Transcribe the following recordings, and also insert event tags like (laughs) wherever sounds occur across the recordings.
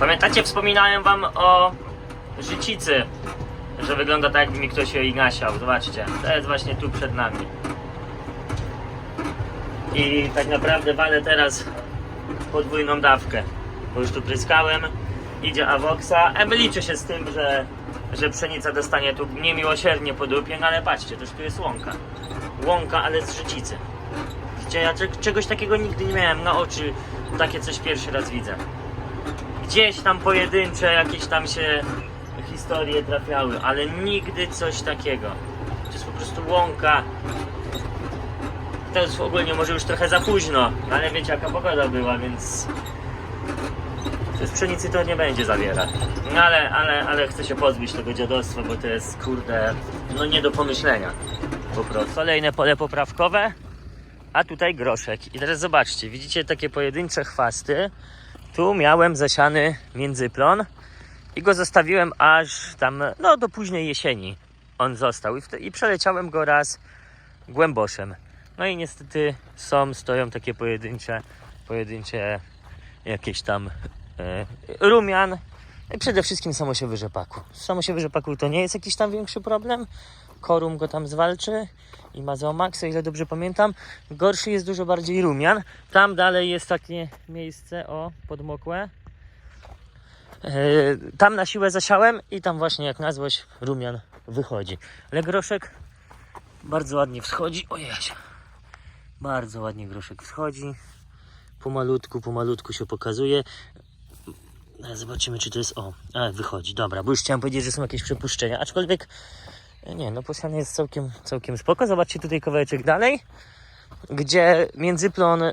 Pamiętacie, wspominałem wam o życicy, że wygląda tak, jakby mi ktoś jej nasiał. Zobaczcie, to jest właśnie tu przed nami. I tak naprawdę walę teraz podwójną dawkę, bo już tu pryskałem. Idzie Avoxa. Em liczy się z tym, że, że pszenica dostanie tu niemiłosiernie po dupie, no ale patrzcie, też tu jest łąka. Łąka, ale z życicy. Widzicie, ja cze- czegoś takiego nigdy nie miałem na oczy. Takie coś pierwszy raz widzę. Gdzieś tam pojedyncze jakieś tam się historie trafiały, ale nigdy coś takiego. To jest po prostu łąka. To jest ogólnie może już trochę za późno, no ale wiecie jaka pogoda była, więc z pszenicy to nie będzie zawierać. No ale, ale, ale chcę się pozbyć tego dziadostwa, bo to jest kurde, no nie do pomyślenia. Po prostu. Kolejne pole poprawkowe, a tutaj groszek. I teraz zobaczcie, widzicie takie pojedyncze chwasty. Tu miałem zasiany międzyplon i go zostawiłem aż tam, no do późnej jesieni on został i, i przeleciałem go raz głęboszem. No i niestety są, stoją takie pojedyncze, pojedyncze jakieś tam e, rumian. I przede wszystkim samosiewy rzepaku. Samosiewy rzepaku to nie jest jakiś tam większy problem. Korum go tam zwalczy i ma zoomax, o ile dobrze pamiętam. Gorszy jest dużo bardziej rumian. Tam dalej jest takie miejsce, o, podmokłe. E, tam na siłę zasiałem i tam właśnie jak na złość rumian wychodzi. Ale groszek bardzo ładnie wschodzi. Ojej. Bardzo ładnie groszek wschodzi. Pomalutku, pomalutku się pokazuje. E, Zobaczymy, czy to jest. O, a, wychodzi. Dobra, bo już chciałem powiedzieć, że są jakieś przepuszczenia. Aczkolwiek, e, nie, no posłany jest całkiem, całkiem spoko. Zobaczcie tutaj kawałeczek dalej, gdzie międzyplon e,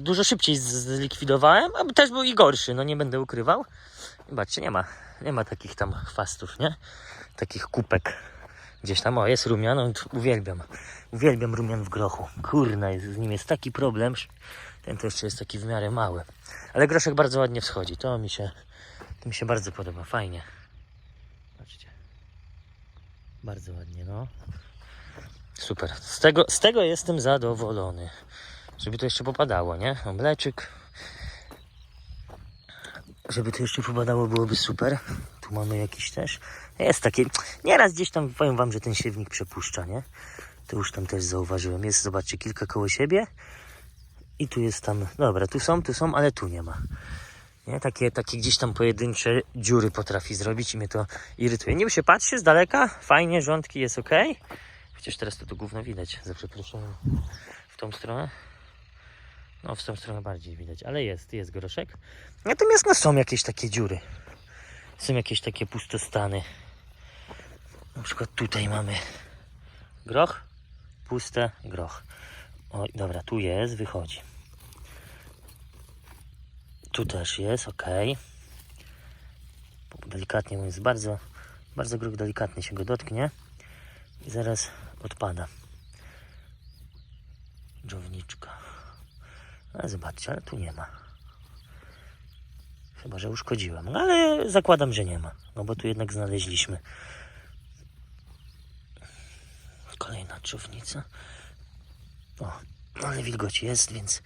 dużo szybciej zlikwidowałem, a też był i gorszy, no nie będę ukrywał. Zobaczcie, nie ma, nie ma takich tam chwastów, nie? Takich kupek. Gdzieś tam, o, jest rumian, on, uwielbiam. Uwielbiam rumian w grochu. Kurna, z nim jest taki problem. Ten to jeszcze jest taki w miarę mały. Ale groszek bardzo ładnie wschodzi. To mi się, to mi się bardzo podoba. Fajnie. Bardzo ładnie, no. Super. Z tego, z tego jestem zadowolony. Żeby to jeszcze popadało, nie? O, mleczyk. Żeby to jeszcze popadało, byłoby super. Tu mamy jakiś też. Jest takie. Nieraz gdzieś tam powiem wam, że ten siewnik przepuszcza, nie? To już tam też zauważyłem. Jest, zobaczcie, kilka koło siebie. I tu jest tam, dobra, tu są, tu są, ale tu nie ma. Nie? Takie, takie gdzieś tam pojedyncze dziury potrafi zrobić i mnie to irytuje. Niby się patrzy z daleka, fajnie, rządki jest ok. Chociaż teraz to tu gówno widać, za przeproszeniem. W tą stronę. No, w tą stronę bardziej widać, ale jest, jest groszek. Natomiast no, są jakieś takie dziury. Są jakieś takie pustostany. Na przykład tutaj mamy groch, puste, groch. O, dobra, tu jest, wychodzi. Tu też jest, ok. Delikatnie mówiąc, bardzo, bardzo grób delikatnie się go dotknie i zaraz odpada. Dżowniczka. Ale zobaczcie, ale tu nie ma. Chyba, że uszkodziłem. No, ale zakładam, że nie ma. No bo tu jednak znaleźliśmy. Kolejna dżownica. O, ale wilgoć jest, więc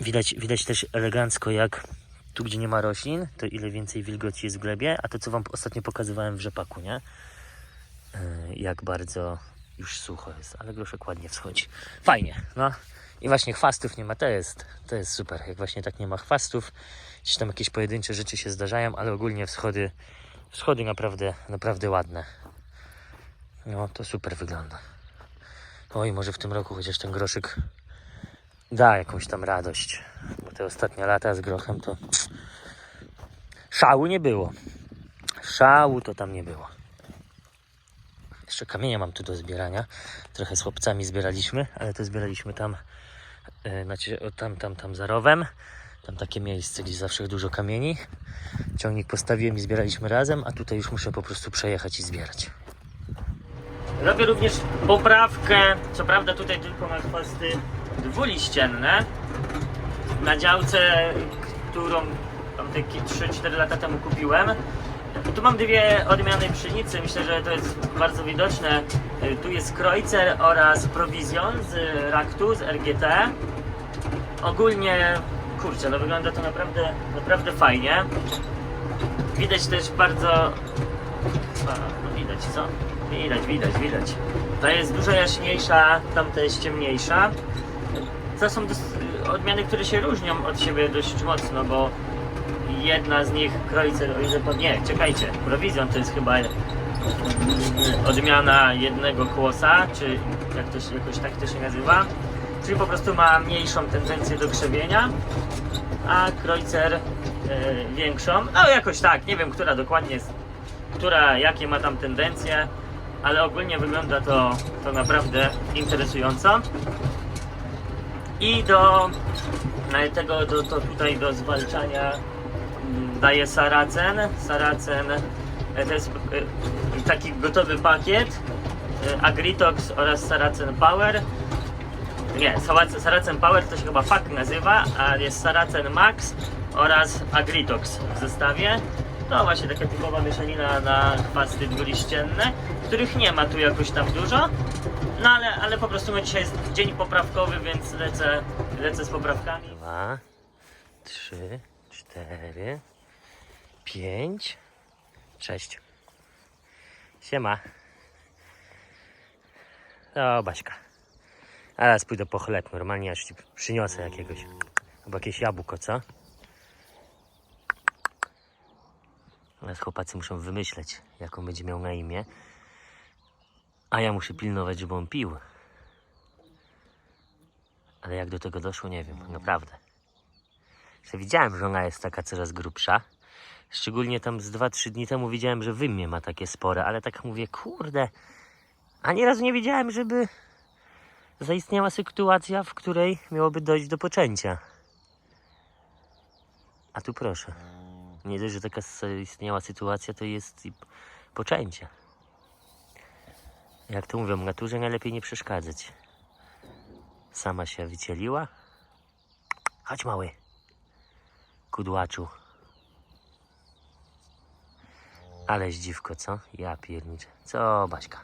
widać, widać też elegancko jak tu, gdzie nie ma roślin, to ile więcej wilgoci jest w glebie, a to, co Wam ostatnio pokazywałem w rzepaku, nie? Yy, Jak bardzo już sucho jest, ale groszek ładnie wschodzi. Fajnie, no. I właśnie chwastów nie ma, to jest, to jest super, jak właśnie tak nie ma chwastów. Gdzieś tam jakieś pojedyncze rzeczy się zdarzają, ale ogólnie wschody, wschody naprawdę, naprawdę ładne. No, to super wygląda. Oj, może w tym roku chociaż ten groszyk da jakąś tam radość. Bo te ostatnie lata z grochem to szału nie było. Szału to tam nie było. Jeszcze kamienie mam tu do zbierania. Trochę z chłopcami zbieraliśmy, ale to zbieraliśmy tam, e, znaczy tam, tam, tam za rowem. Tam takie miejsce, gdzie zawsze dużo kamieni. Ciągnik postawiłem i zbieraliśmy razem, a tutaj już muszę po prostu przejechać i zbierać. Robię również poprawkę, co prawda tutaj tylko na chwasty dwuliścienne. Na działce, którą tam te 3-4 lata temu kupiłem. Tu mam dwie odmiany pszenicy, myślę, że to jest bardzo widoczne. Tu jest Kreuzer oraz Provision z Raktu, z RGT. Ogólnie kurczę, no wygląda to naprawdę, naprawdę fajnie. Widać też bardzo... A, no widać, co? Widać, widać, widać. Ta jest dużo jaśniejsza, tamta jest ciemniejsza. To są odmiany, które się różnią od siebie dość mocno, bo jedna z nich, Kreuzer, o ile pan... Nie, czekajcie, Provizjon to jest chyba odmiana jednego kłosa, czy jak to się, jakoś tak to się nazywa. Czyli po prostu ma mniejszą tendencję do krzewienia, a Kreuzer e, większą. No jakoś tak, nie wiem, która dokładnie jest, która, jakie ma tam tendencje, ale ogólnie wygląda to, to naprawdę interesująco. I do e, tego, do, to tutaj do zwalczania mm, daje Saracen. Saracen e, to jest e, taki gotowy pakiet e, Agritox oraz Saracen Power. Nie, Saracen, Saracen Power to się chyba FAK nazywa, a jest Saracen Max oraz Agritox w zestawie. To właśnie taka typowa mieszanina na chwasty dwuliścienne, których nie ma tu jakoś tam dużo. No ale, ale po prostu no dzisiaj jest dzień poprawkowy, więc lecę, lecę z poprawkami. Dwa, trzy, cztery, pięć, sześć. Siema. O, Baśka. A Teraz pójdę po chleb, normalnie aż ci przyniosę jakiegoś. Albo jakieś jabłko, co? Ale chłopacy muszą wymyśleć, jaką będzie miał na imię. A ja muszę pilnować, żeby on pił. Ale jak do tego doszło, nie wiem, naprawdę. Że widziałem, że ona jest taka coraz grubsza. Szczególnie tam z 2-3 dni temu widziałem, że wymie ma takie spore, ale tak mówię, kurde. Ani razu nie widziałem, żeby zaistniała sytuacja, w której miałoby dojść do poczęcia. A tu proszę. Nie dość, że taka zaistniała sytuacja, to jest poczęcie. Jak to mówią, naturze najlepiej nie przeszkadzać. Sama się wycieliła. Chodź mały. Kudłaczu. Ale dziwko, co? Ja pierniczę. Co, Baśka?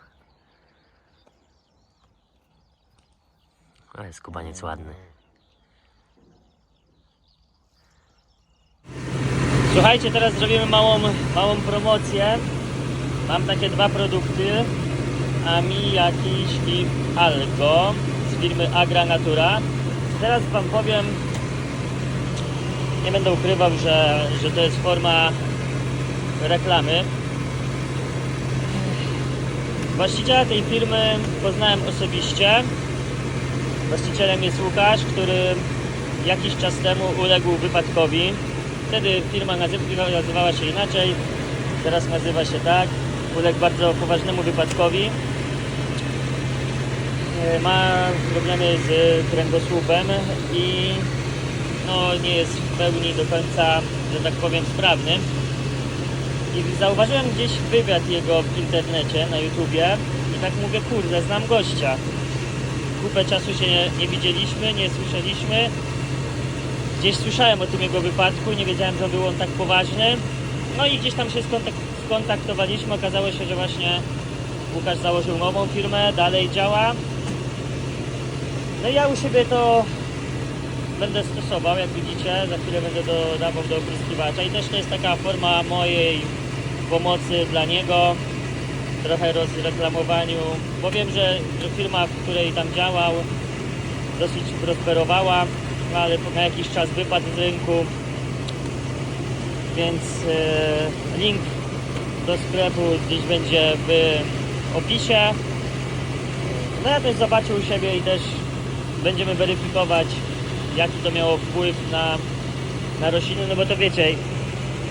Ale skubaniec ładny. Słuchajcie, teraz zrobimy małą, małą promocję. Mam takie dwa produkty. Ami jakiś i Algo z firmy Agra Natura. Teraz Wam powiem, nie będę ukrywał, że, że to jest forma reklamy. Właściciela tej firmy poznałem osobiście. Właścicielem jest Łukasz, który jakiś czas temu uległ wypadkowi. Wtedy firma nazywa- nazywała się inaczej, teraz nazywa się tak. Uległ bardzo poważnemu wypadkowi. E, Ma problemy z kręgosłupem i no, nie jest w pełni do końca, że tak powiem, sprawny. I zauważyłem gdzieś wywiad jego w internecie, na YouTubie i tak mówię, kurde, znam gościa. Kupę czasu się nie, nie widzieliśmy, nie słyszeliśmy. Gdzieś słyszałem o tym jego wypadku, nie wiedziałem, że był on tak poważny. No i gdzieś tam się skontak skontaktowaliśmy, okazało się, że właśnie Łukasz założył nową firmę, dalej działa. No ja u siebie to będę stosował, jak widzicie, za chwilę będę dodawał do opryskiwacza i też to jest taka forma mojej pomocy dla niego, trochę rozreklamowaniu, bo wiem, że, że firma, w której tam działał, dosyć prosperowała, no ale na jakiś czas wypadł z rynku, więc e, link do sklepu gdzieś będzie w opisie. No ja też zobaczę u siebie i też będziemy weryfikować, jaki to miało wpływ na, na rośliny, no bo to wiecie,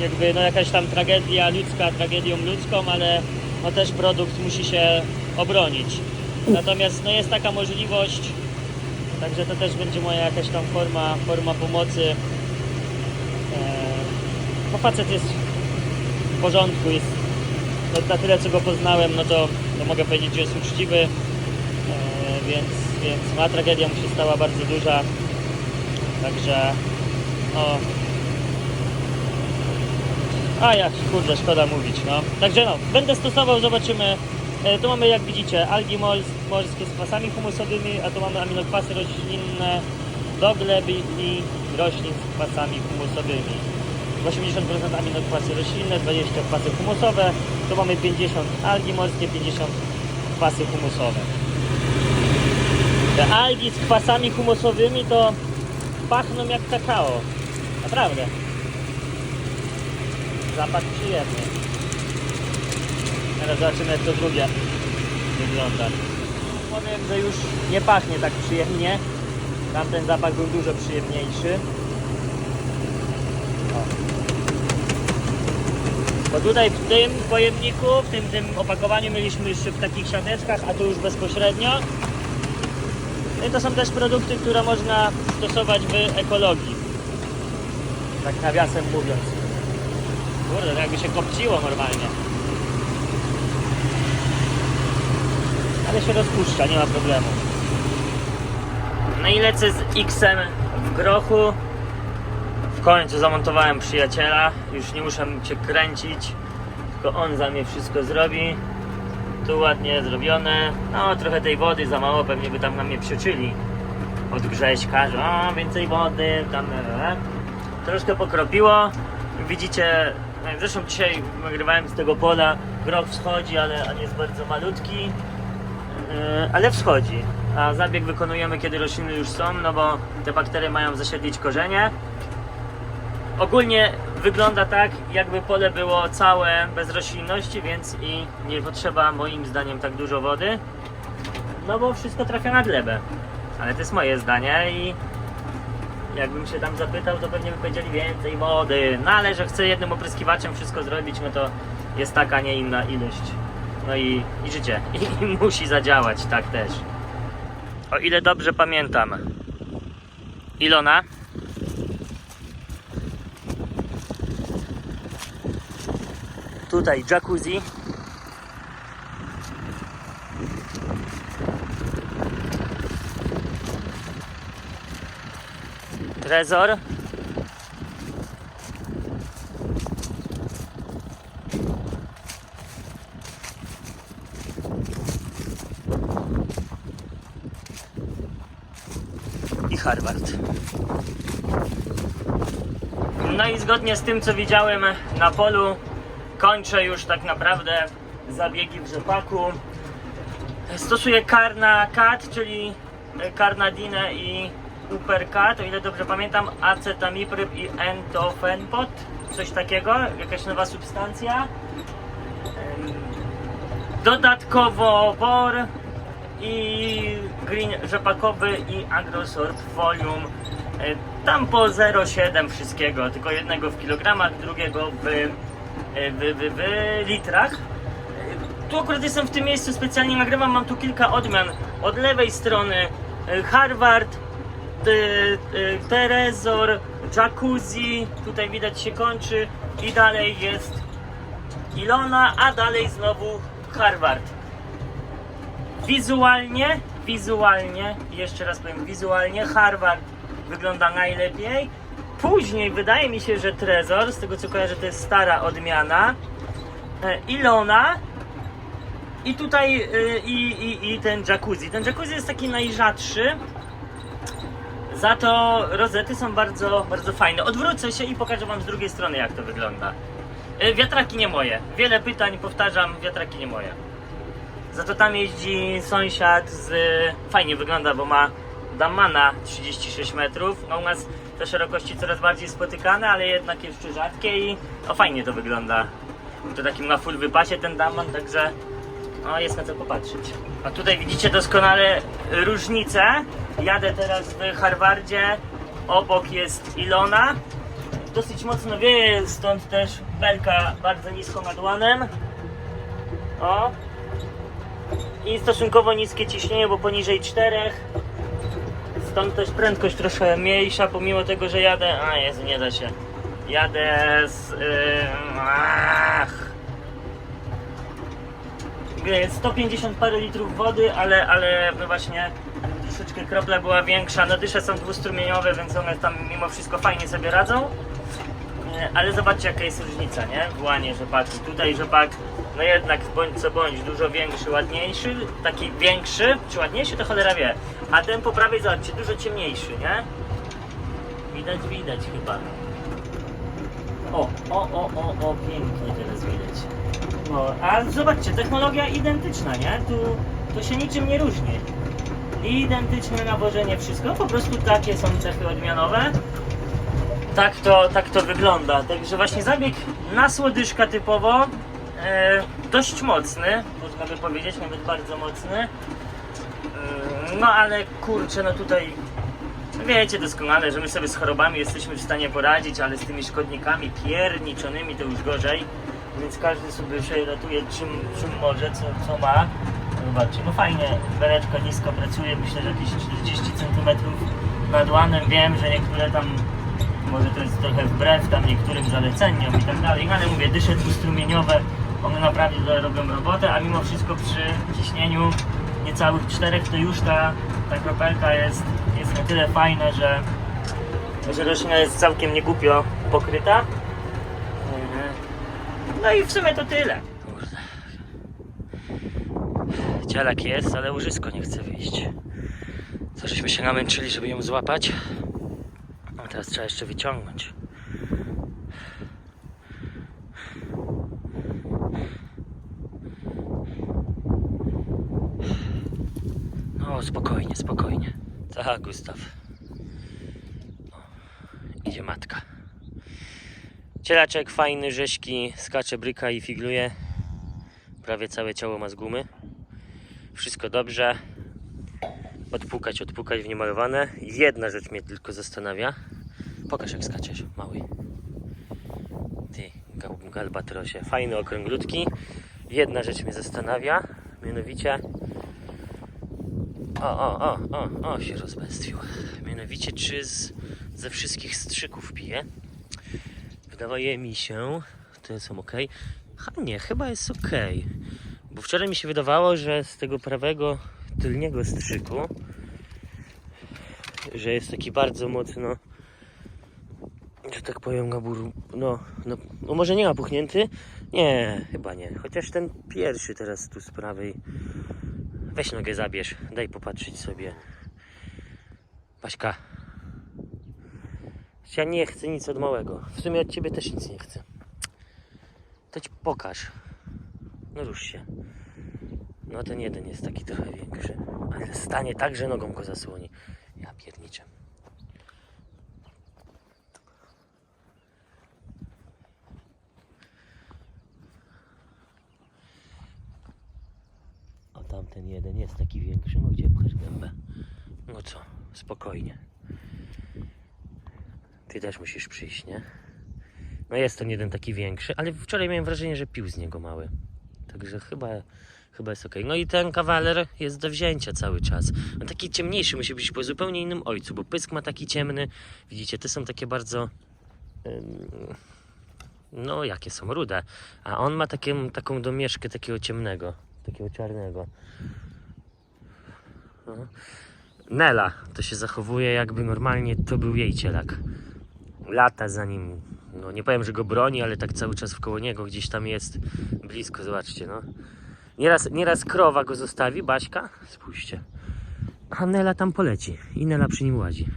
jakby no jakaś tam tragedia ludzka, tragedią ludzką, ale no też produkt musi się obronić. Natomiast no jest taka możliwość, także to też będzie moja jakaś tam forma, forma pomocy. Eee, bo facet jest w porządku, jest no, na tyle co go poznałem, no to, to mogę powiedzieć, że jest uczciwy, eee, więc, więc ma tragedia mu się stała bardzo duża. Także no. A jak kurde, szkoda mówić, no. Także no, będę stosował, zobaczymy. E, tu mamy jak widzicie algi mors- morskie z kwasami humusowymi, a tu mamy aminokwasy roślinne do gleby i roślin z kwasami humusowymi. Z 80% aminokwasy roślinne, 20 kwasy humusowe. Tu mamy 50 algi morskie, 50 kwasy humusowe. Te algi z kwasami humusowymi to pachną jak kakao. Naprawdę. Zapach przyjemny. Teraz zobaczymy jak to drugie wygląda. Powiem, że już nie pachnie tak przyjemnie. Tamten zapach był dużo przyjemniejszy. Bo tutaj w tym pojemniku, w tym, tym opakowaniu mieliśmy jeszcze w takich siateczkach, a tu już bezpośrednio. No i to są też produkty, które można stosować w ekologii. Tak nawiasem mówiąc. Kurde, to jakby się kopciło normalnie. Ale się rozpuszcza, nie ma problemu. No i lecę z X-em w grochu. W końcu zamontowałem przyjaciela. Już nie muszę cię kręcić, tylko on za mnie wszystko zrobi. Tu ładnie zrobione. No, trochę tej wody za mało, pewnie by tam na mnie przyczyli. Od Grześka, że więcej wody, tam. e. Troszkę pokropiło. Widzicie, no zresztą dzisiaj nagrywałem z tego pola. Groch wschodzi, ale on jest bardzo malutki. Yy, ale wschodzi. A zabieg wykonujemy, kiedy rośliny już są, no bo te bakterie mają zasiedlić korzenie. Ogólnie wygląda tak, jakby pole było całe bez roślinności, więc i nie potrzeba moim zdaniem tak dużo wody. No bo wszystko trafia na glebę. Ale to jest moje zdanie i jakbym się tam zapytał, to pewnie by powiedzieli więcej wody. No ale że chce jednym opryskiwaczem wszystko zrobić, no to jest taka, nie inna ilość. No i, i życie. (laughs) I, musi zadziałać, tak też. O ile dobrze pamiętam. Ilona? Tutaj jacuzzi. Trezor. i Harvard. No i zgodnie z tym, co widziałem na polu, kończę już tak naprawdę zabiegi w rzepaku. Stosuję karna kat, czyli karnadinę i uperkat, o ile dobrze pamiętam, acetamipryb i entofenpot, coś takiego, jakaś nowa substancja. Dodatkowo bor i green rzepakowy i agrosorb folium. E, Tam po 0,7 wszystkiego, tylko jednego w kilogramach, drugiego w, e, w, w, w litrach. E, Tu akurat jestem w tym miejscu, specjalnie nagrywam, mam tu kilka odmian. Od lewej strony e, Harvard, Terezor, Jacuzzi, tutaj widać się kończy i dalej jest Ilona, a dalej znowu Harvard. Wizualnie, wizualnie, jeszcze raz powiem, wizualnie Harvard wygląda najlepiej. Później wydaje mi się, że Trezor, z tego co kojarzę, to jest stara odmiana. E, Ilona i tutaj e, i, i, i ten jacuzzi. Ten jacuzzi jest taki najrzadszy. Za to rozety są bardzo, bardzo fajne. Odwrócę się i pokażę Wam z drugiej strony, jak to wygląda. E, Wiatraki nie moje. Wiele pytań, powtarzam, wiatraki nie moje. Za to tam jeździ sąsiad z... Fajnie wygląda, bo ma Damana 36 metrów. No u nas te szerokości coraz bardziej spotykane, ale jednak jeszcze rzadkie i no fajnie to wygląda. To takim na full wypasie ten Daman, także no jest na co popatrzeć. A tutaj widzicie doskonale różnicę. Jadę teraz w Harvardzie, obok jest Ilona. Dosyć mocno wieje, stąd też belka bardzo nisko nad łanem. O, i stosunkowo niskie ciśnienie, bo poniżej 4. Stąd też prędkość troszkę mniejsza, pomimo tego, że jadę. A Jezu, nie da się. Jadę z. Yy, ach. Yy, 150 parę litrów wody, ale, ale no właśnie troszeczkę kropla była większa. No dysze są dwustrumieniowe, więc one tam mimo wszystko fajnie sobie radzą. Ale zobaczcie jaka jest różnica, nie? W łanie rzepaku. Tutaj rzepak, no jednak bądź co bądź, dużo większy, ładniejszy, taki większy, czy ładniejszy to cholera wie. A ten po prawej, zobaczcie, dużo ciemniejszy, nie? widać, widać chyba. O, o, o, o, o, pięknie teraz widać. No, a zobaczcie, technologia identyczna, nie? Tu, tu się niczym nie różni. Identyczne nawożenie, wszystko, po prostu takie są cechy odmianowe. Tak to, tak to wygląda. Także właśnie zabieg na słodyszka typowo, e, dość mocny, można by powiedzieć, nawet bardzo mocny. E, no ale kurczę, no tutaj wiecie doskonale, że my sobie z chorobami jesteśmy w stanie poradzić, ale z tymi szkodnikami pierniczonymi to już gorzej. Więc każdy sobie się ratuje czym, czym może, co, co ma. Zobaczcie, no fajnie, bereczka nisko pracuje, myślę, że jakieś 40 cm nad łanem. Wiem, że niektóre tam, może to jest trochę wbrew tam niektórym zaleceniom i tak dalej, ale mówię, dysze dwustrumieniowe, one naprawdę robią robotę, a mimo wszystko przy ciśnieniu niecałych czterech to już ta, ta kropelka jest, jest na tyle fajna, że, że roślina jest całkiem niegłupio pokryta. Mhm. No i w sumie to tyle. Cielak jest, ale łożysko nie chce wyjść. Co żeśmy się namęczyli, żeby ją złapać. Teraz trzeba jeszcze wyciągnąć. No, spokojnie, spokojnie. Tak, Gustaw. O, idzie matka. Cielaczek fajny, rzeźki, skacze, bryka i figluje. Prawie całe ciało ma z gumy. Wszystko dobrze. Odpukać, odpukać w niemalowane. Jedna rzecz mnie tylko zastanawia. Pokaż jak skaczesz, mały. Ty, gal- galbatrosie. Fajny, okrąglutki. Jedna rzecz mnie zastanawia, mianowicie... O, o, o, o, o, się rozbestwił. Mianowicie, czy z, ze wszystkich strzyków pije? Wydaje mi się, te są ok. Ha, nie, chyba jest ok. Bo wczoraj mi się wydawało, że z tego prawego tylniego strzyku, że jest taki bardzo mocno, że tak powiem, gabur, no, no, no może nie napuchnięty. Nie, chyba nie. Chociaż ten pierwszy teraz tu z prawej. Weź nogę zabierz, daj popatrzeć sobie. Paśka. Ja nie chcę nic od małego. W sumie od ciebie też nic nie chcę. To ci pokaż. No rusz się. No ten jeden jest taki trochę większy. Ale stanie tak, że nogą go zasłoni. Ja pierniczę. Tamten jeden jest taki większy. No gdzie pchasz gębę? No co? Spokojnie. Ty też musisz przyjść, nie? No jest ten jeden taki większy, ale wczoraj miałem wrażenie, że pił z niego mały. Także chyba, chyba jest ok. No i ten kawaler jest do wzięcia cały czas. On taki ciemniejszy musi być po zupełnie innym ojcu, bo pysk ma taki ciemny. Widzicie, te są takie bardzo. No, jakie są rude. A on ma takie, taką domieszkę takiego ciemnego, takiego czarnego. No. Nela to się zachowuje, jakby normalnie to był jej cielak. Lata za nim. No nie powiem, że go broni, ale tak cały czas wkoło niego gdzieś tam jest blisko, zobaczcie, no. Nieraz, nieraz krowa go zostawi, Baśka, spójrzcie. A Nela tam poleci i Nela przy nim łazi.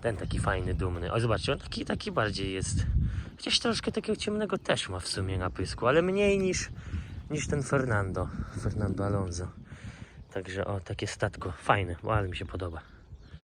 Ten taki fajny, dumny. O, zobaczcie, on taki, taki bardziej jest. Chociaż troszkę takiego ciemnego też ma w sumie na pysku, ale mniej niż, niż ten Fernando. Fernando Alonso. Także o, takie statko. Fajne, ale mi się podoba.